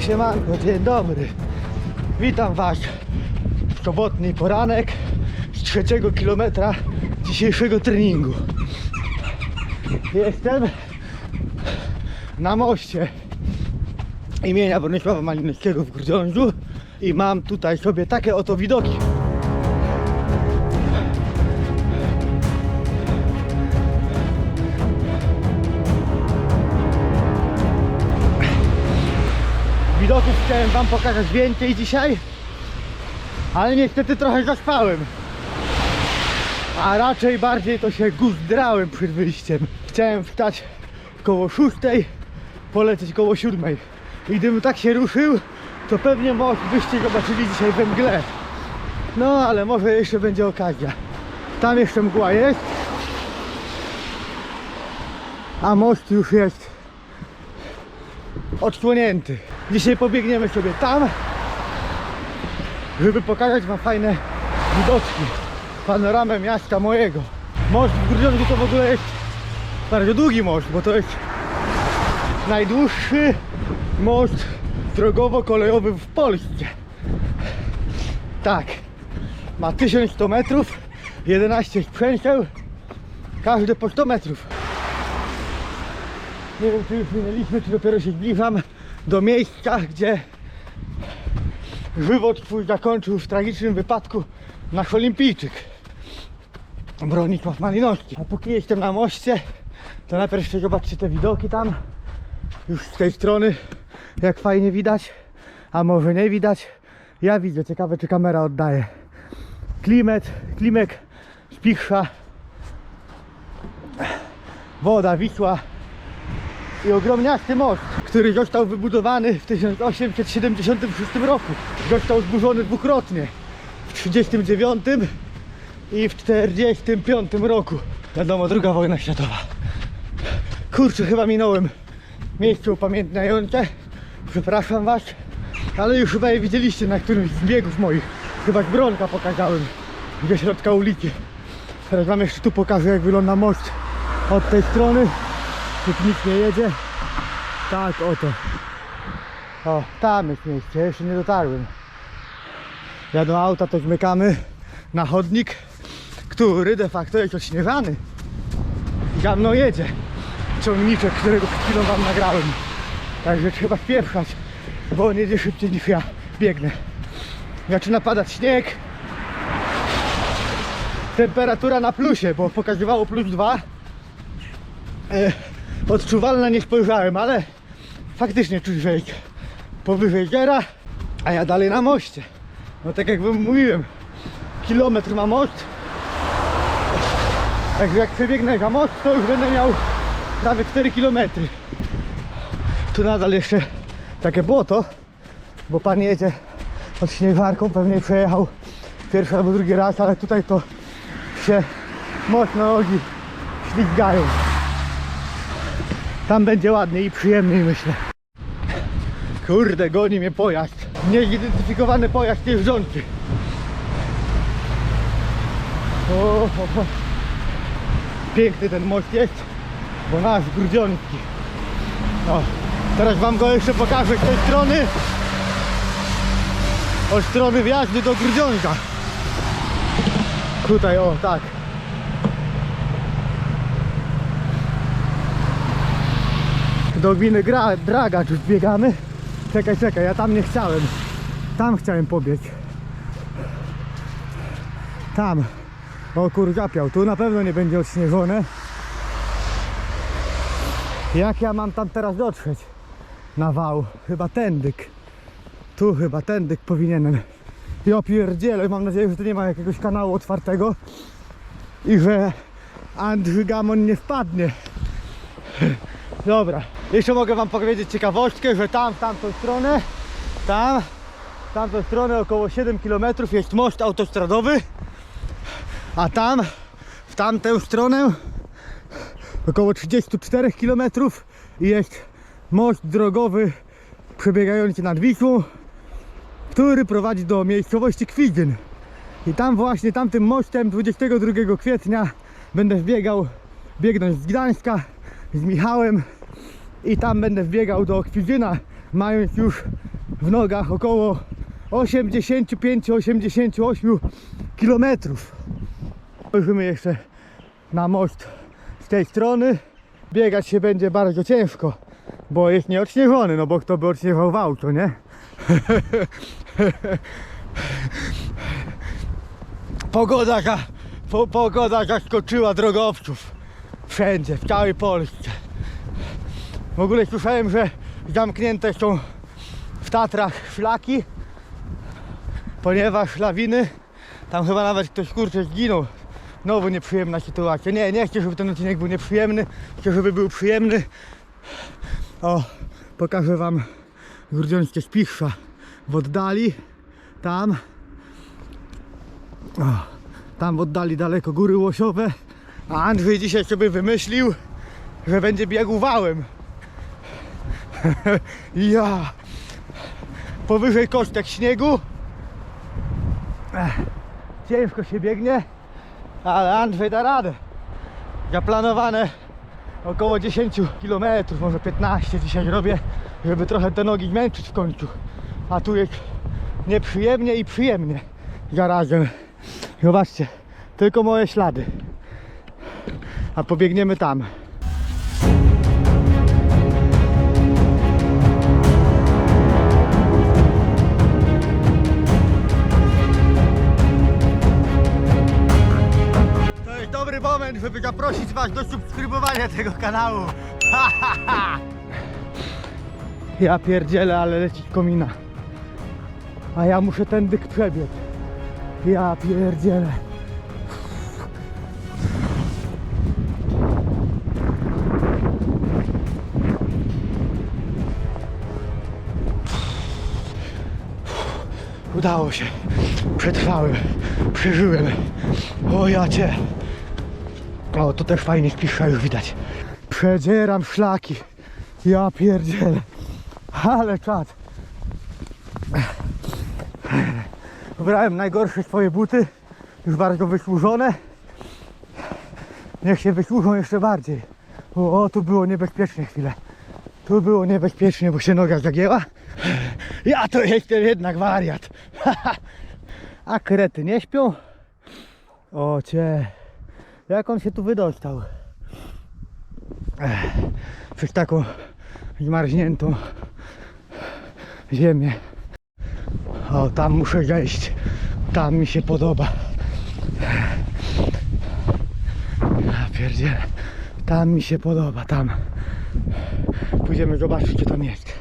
Siemanko, dzień dobry. Witam Was w sobotni poranek z trzeciego kilometra dzisiejszego treningu. Jestem na moście imienia Bronisława Malinowskiego w Grudziądzu i mam tutaj sobie takie oto widoki. Wam pokazać więcej dzisiaj, ale niestety trochę zaspałem. A raczej bardziej to się guzdrałem przed wyjściem. Chciałem wstać koło 6, polecieć koło 7. I gdybym tak się ruszył, to pewnie most byście zobaczyli dzisiaj we mgle. No ale może jeszcze będzie okazja. Tam jeszcze mgła jest. A most już jest odsłonięty. Dzisiaj pobiegniemy sobie tam, żeby pokazać Wam fajne widoczki, panoramę miasta mojego. Most w Grudziądzu to w ogóle jest bardzo długi most, bo to jest najdłuższy most drogowo-kolejowy w Polsce. Tak, ma 1100 metrów, 11 sprzęteł, każdy po 100 metrów. Nie wiem, czy już minęliśmy, czy dopiero się zbliżam do miejsca, gdzie żywot twój zakończył w tragicznym wypadku nasz olimpijczyk. Bronisław Malinowski. A póki jestem na moście, to najpierw jeszcze zobaczcie te widoki tam. Już z tej strony, jak fajnie widać, a może nie widać. Ja widzę, ciekawe czy kamera oddaje. Klimet, klimek, spichrza, woda, Wisła, i ogromniasty most, który został wybudowany w 1876 roku. Został zburzony dwukrotnie. W 1939 i w 1945 roku. Wiadomo, druga wojna światowa. Kurczę, chyba minąłem miejsce upamiętniające. Przepraszam was, ale już chyba je widzieliście na którymś z biegów moich. Chyba z Bronka pokazałem, gdzie środka ulicy. Teraz wam jeszcze tu pokażę, jak wygląda most od tej strony. Nikt nie jedzie. Tak, oto. O, tam jest miejsce, jeszcze nie dotarłem. Jadą auta, to zmykamy na chodnik, który de facto jest odśnieżany. I za mną jedzie ciągniczek, którego przed chwilą wam nagrałem. Także trzeba spieprzać, bo on jedzie szybciej niż ja biegnę. Zaczyna padać śnieg. Temperatura na plusie, bo pokazywało plus 2 e, odczuwalne nie spojrzałem, ale faktycznie czuć, jest powyżej zera, a ja dalej na moście. No tak jak wam mówiłem, kilometr ma most. Także jak przebiegnę za most, to już będę miał prawie 4 km. Tu nadal jeszcze takie błoto, bo pan jedzie od śnieżarką, pewnie przejechał pierwszy albo drugi raz, ale tutaj to się mocno nogi ślizgają. Tam będzie ładniej i przyjemniej myślę. Kurde, goni mnie pojazd. Niezidentyfikowany pojazd jeżdżący. O, o, o. Piękny ten most jest, bo nasz grudziącki. No, teraz wam go jeszcze pokażę z tej strony. Od strony wjazdu do Grudziądza. Tutaj, o, tak. Do gminy Gra, Dragacz już biegamy. Czekaj, czekaj, ja tam nie chciałem. Tam chciałem pobiec. Tam. O kurgapiał, tu na pewno nie będzie odśnieżone. Jak ja mam tam teraz dotrzeć? Na wał. Chyba tędyk. Tu chyba tędyk powinienem. Ja pierdzielę, mam nadzieję, że tu nie ma jakiegoś kanału otwartego i że Andrzej Gamon nie wpadnie. Dobra, jeszcze mogę wam powiedzieć ciekawostkę, że tam, w tamtą stronę, tam, w tamtą stronę około 7 km jest most autostradowy, a tam, w tamtą stronę około 34 km jest most drogowy przebiegający nad Wisłą, który prowadzi do miejscowości Kwidzyn. I tam właśnie, tamtym mostem 22 kwietnia będę wbiegał, biegnąć z Gdańska z Michałem i tam będę wbiegał do Kwidzyna mając już w nogach około 85-88 kilometrów. Spojrzymy jeszcze na most z tej strony. Biegać się będzie bardzo ciężko, bo jest nieodśnieżony, no bo kto by odśnieżał w auto, nie? Pogoda, po, pogoda zaskoczyła drogowców. Wszędzie, w całej Polsce. W ogóle słyszałem, że zamknięte są w Tatrach szlaki, ponieważ lawiny, tam chyba nawet ktoś kurczę zginął. Znowu nieprzyjemna sytuacja. Nie, nie chcę, żeby ten odcinek był nieprzyjemny, chcę, żeby był przyjemny. O, pokażę wam grudziąckie spichrza w oddali, tam. O, tam w oddali daleko góry łosiowe. A Andrzej dzisiaj sobie wymyślił, że będzie biegł wałem. ja. Powyżej kostek śniegu. Ciężko się biegnie, ale Andrzej da radę. Zaplanowane około 10 km, może 15 dzisiaj robię, żeby trochę te nogi zmęczyć w końcu. A tu jest nieprzyjemnie i przyjemnie zarazem. Zobaczcie, tylko moje ślady. A pobiegniemy tam. To jest dobry moment, żeby zaprosić Was do subskrybowania tego kanału. ja pierdzielę, ale leci komina. A ja muszę tędy przebiec. Ja pierdzielę. Udało się. Przetrwałem. Przeżyłem. O ja cię. O, to też fajnie spisza już widać. Przedzieram szlaki. Ja pierdzielę. Ale czad. Wybrałem najgorsze swoje buty. Już bardzo wysłużone. Niech się wysłużą jeszcze bardziej. O, o tu było niebezpiecznie chwilę. Tu było niebezpiecznie, bo się noga zagięła. Ja to jestem jednak wariat. A krety nie śpią? O cie. Jak on się tu wydostał? Przez taką zmarzniętą ziemię. O, tam muszę zejść. Tam mi się podoba. Ja pierdzielę. Tam mi się podoba, tam. Pójdziemy zobaczyć, co tam jest.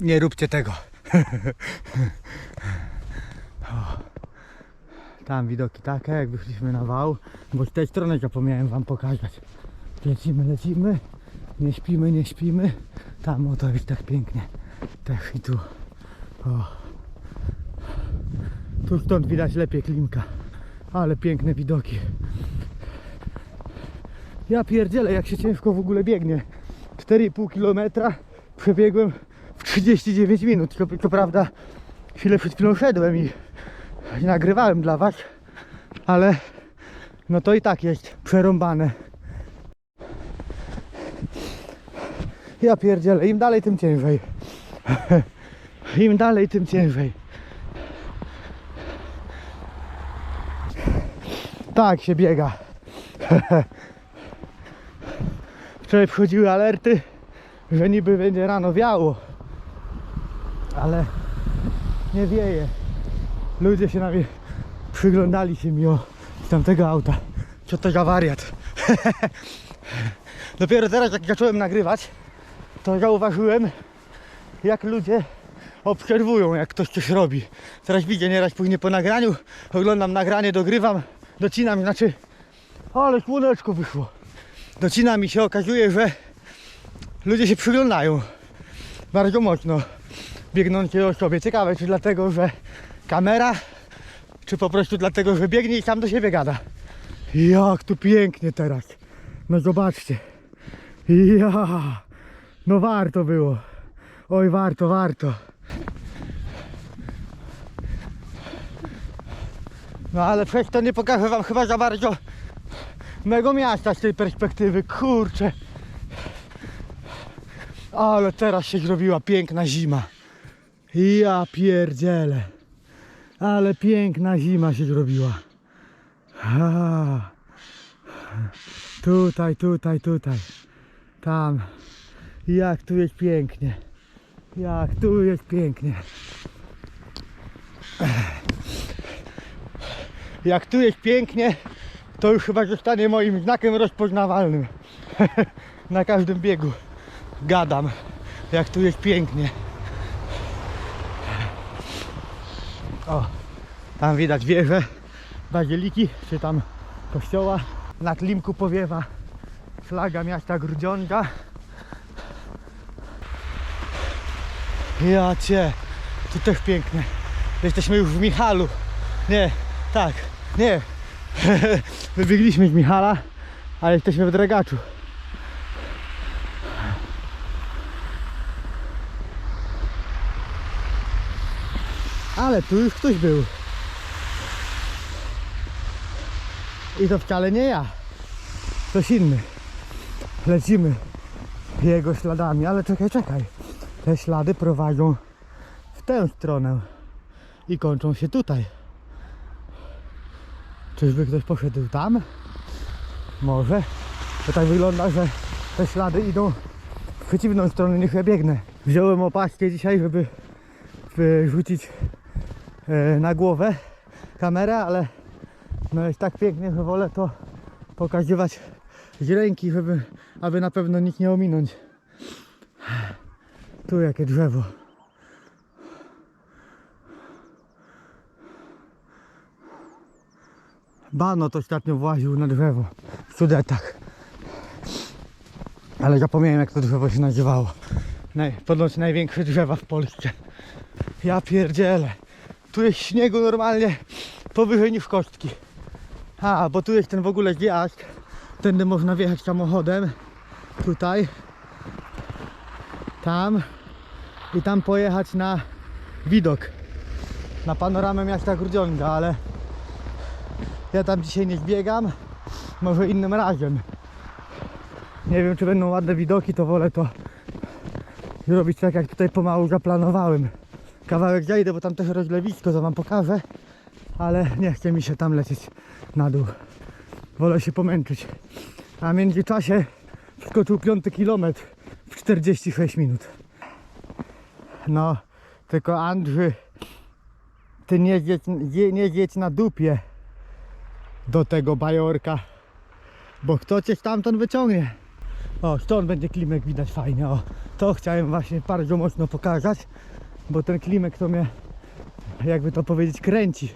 Nie róbcie tego. Tam widoki takie, jak wyszliśmy na wał, bo z tej strony zapomniałem wam pokazać. Lecimy, lecimy, nie śpimy, nie śpimy. Tam o to jest tak pięknie. Też i tu. O. Tu stąd widać lepiej klimka. Ale piękne widoki. Ja pierdzielę, jak się ciężko w ogóle biegnie. 4,5 km przebiegłem w 39 minut. Co prawda chwilę przed chwilą szedłem i, i nagrywałem dla Was, ale no to i tak jest przerąbane. Ja pierdzielę, im dalej tym ciężej. Im dalej tym ciężej. Tak się biega. Wczoraj wchodziły alerty, że niby będzie rano wiało. Ale nie wieje. Ludzie się na mnie przyglądali się mi o tamtego auta. Co to za wariat. Dopiero teraz jak zacząłem nagrywać, to zauważyłem jak ludzie obserwują, jak ktoś coś robi. Teraz widzę nieraz później po nagraniu, oglądam nagranie, dogrywam, docinam, znaczy, ale słoneczko wyszło. Docinam i się okazuje, że ludzie się przyglądają bardzo mocno biegnącej osobie. Ciekawe, czy dlatego, że kamera, czy po prostu dlatego, że biegnie i sam do siebie gada. Jak tu pięknie teraz. No zobaczcie. Ja. No warto było. Oj, warto, warto. No ale przez to nie pokażę wam chyba za bardzo mego miasta z tej perspektywy. Kurczę. Ale teraz się zrobiła piękna zima. Ja pierdzielę. Ale piękna zima się zrobiła. A. Tutaj, tutaj, tutaj. Tam. Jak tu jest pięknie. Jak tu jest pięknie. Jak tu jest pięknie, to już chyba zostanie moim znakiem rozpoznawalnym. Na każdym biegu gadam, jak tu jest pięknie. O, tam widać wieże bazyliki, czy tam kościoła. Na klimku powiewa flaga miasta Grudziądza. Ja cię, tu też pięknie. Jesteśmy już w Michalu. Nie, tak, nie. Wybiegliśmy z Michala, ale jesteśmy w Dragaczu. Tu już ktoś był. I to wcale nie ja. Ktoś inny. Lecimy jego śladami, ale czekaj, czekaj. Te ślady prowadzą w tę stronę i kończą się tutaj. Czyżby ktoś poszedł tam? Może. To tak wygląda, że te ślady idą w przeciwną stronę niż ja biegnę. Wziąłem opaskę dzisiaj, żeby wrzucić e, na głowę kamerę, ale no jest tak pięknie, że wolę to pokazywać z ręki, żeby, aby na pewno nikt nie ominąć. Tu jakie drzewo. Bano to ostatnio właził na drzewo w Sudetach. Ale zapomniałem jak to drzewo się nazywało. Naj, ponoć największe drzewa w Polsce. Ja pierdzielę. Tu jest śniegu normalnie powyżej niż kostki. A, bo tu jest ten w ogóle zjazd. Tędy można wjechać samochodem. Tutaj. Tam. I tam pojechać na widok. Na panoramę miasta Grudziądza, ale ja tam dzisiaj nie zbiegam. Może innym razem. Nie wiem czy będą ładne widoki, to wolę to zrobić tak jak tutaj pomału zaplanowałem. Kawałek zejdę, bo tam też rozlewisko, to wam pokażę. Ale nie chce mi się tam lecieć na dół. Wolę się pomęczyć. A w międzyczasie wskoczył piąty kilometr w 46 minut. No, tylko Andrzy, ty nie zjedź, nie, na dupie do tego bajorka, bo kto cię stamtąd wyciągnie. O, stąd będzie klimek widać fajnie, o. To chciałem właśnie bardzo mocno pokazać, bo ten klimek to mnie, jakby to powiedzieć, kręci.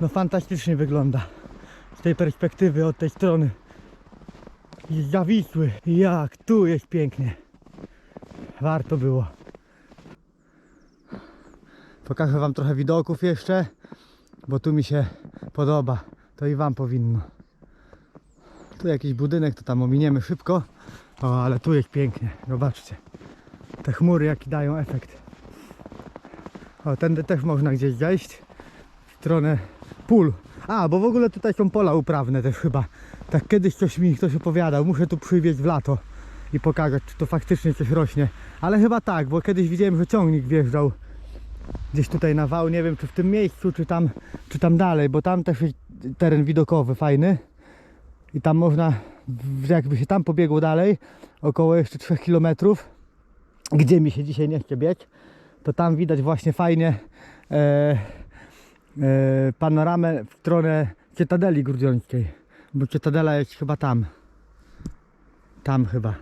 No fantastycznie wygląda z tej perspektywy, od tej strony. Jest zawisły. Jak tu jest pięknie. Warto było. Pokażę wam trochę widoków jeszcze, bo tu mi się podoba. To i wam powinno. Tu jakiś budynek, to tam ominiemy szybko. O, ale tu jest pięknie. Zobaczcie. Te chmury jaki dają efekt. O, tędy też można gdzieś zejść. W stronę pól. A, bo w ogóle tutaj są pola uprawne też chyba. Tak kiedyś coś mi ktoś opowiadał. Muszę tu przywieźć w lato i pokazać, czy to faktycznie coś rośnie. Ale chyba tak, bo kiedyś widziałem, że ciągnik wjeżdżał gdzieś tutaj na wał. Nie wiem, czy w tym miejscu, czy tam, czy tam dalej, bo tam też jest teren widokowy fajny. I tam można, jakby się tam pobiegło dalej, około jeszcze 3 km, gdzie mi się dzisiaj nie chce biec, to tam widać właśnie fajnie e, panoramę w stronę Cytadeli Grudziąckiej. Bo Cytadela jest chyba tam. Tam chyba.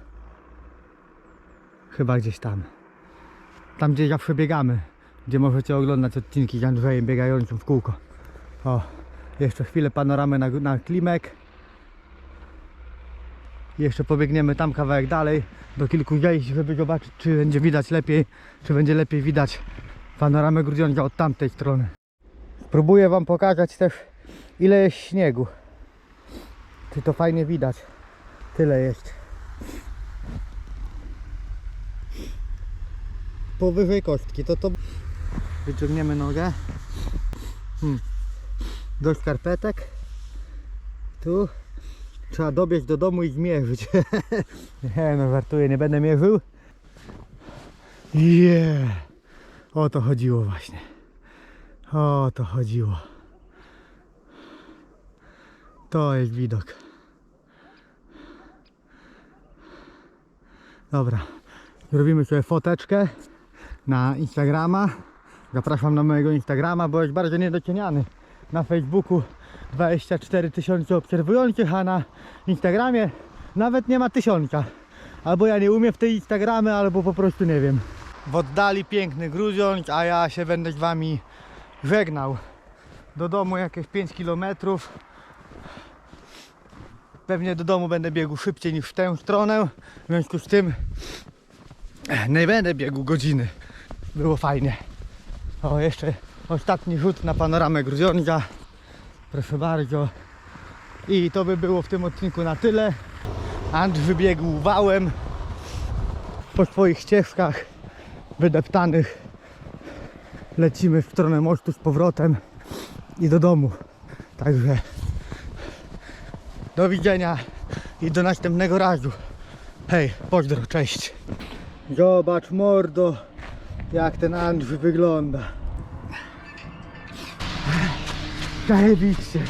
Chyba gdzieś tam. Tam gdzie zawsze biegamy. Gdzie możecie oglądać odcinki z Andrzejem biegającym w kółko. O, jeszcze chwilę panoramę na, na klimek. Jeszcze pobiegniemy tam kawałek dalej do kilku zejść, żeby zobaczyć czy będzie widać lepiej, czy będzie lepiej widać panoramę Grudziądza od tamtej strony. Spróbuję Wam pokazać też ile jest śniegu. Czy to fajnie widać. Tyle jest. Powyżej kostki to to wyciągniemy nogę hmm. do skarpetek tu trzeba dobiec do domu i zmierzyć nie no żartuję, nie będę mierzył yeah. o to chodziło właśnie o to chodziło to jest widok dobra zrobimy sobie foteczkę na Instagrama. Zapraszam na mojego Instagrama, bo jest bardzo niedoceniany. Na Facebooku 24 tysiące obserwujących, a na Instagramie nawet nie ma tysiąca. Albo ja nie umiem w tej Instagramy, albo po prostu nie wiem. W oddali piękny Grudziądz, a ja się będę z Wami żegnał. Do domu jakieś 5 km. Pewnie do domu będę biegł szybciej niż w tę stronę. W związku z tym nie będę biegł godziny. Było fajnie. O, jeszcze ostatni rzut na panoramę Grudziądza. Proszę bardzo. I to by było w tym odcinku na tyle. Andrzej wybiegł wałem po swoich ścieżkach wydeptanych. Lecimy w stronę mostu z powrotem i do domu. Także do widzenia i do następnego razu. Hej, pozdro, cześć. Zobacz mordo, jak ten Andrzej wygląda. Zajebiście.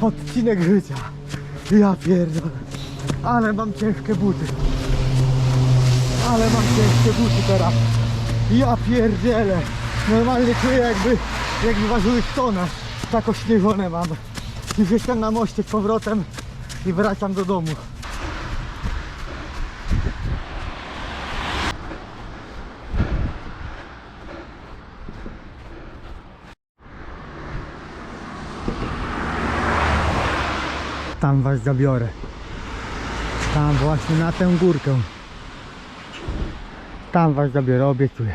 Odcinek życia. Ja pierdolę. Ale mam ciężkie buty. Ale mam ciężkie buty teraz. Ja pierdzielę. Normalnie czuję jakby, jakby ważyły tona. Tak ośnieżone mam. Już jestem na moście z powrotem i wracam do domu. Tam was zabiorę. Tam właśnie na tę górkę. Tam was zabiorę, obiecuję.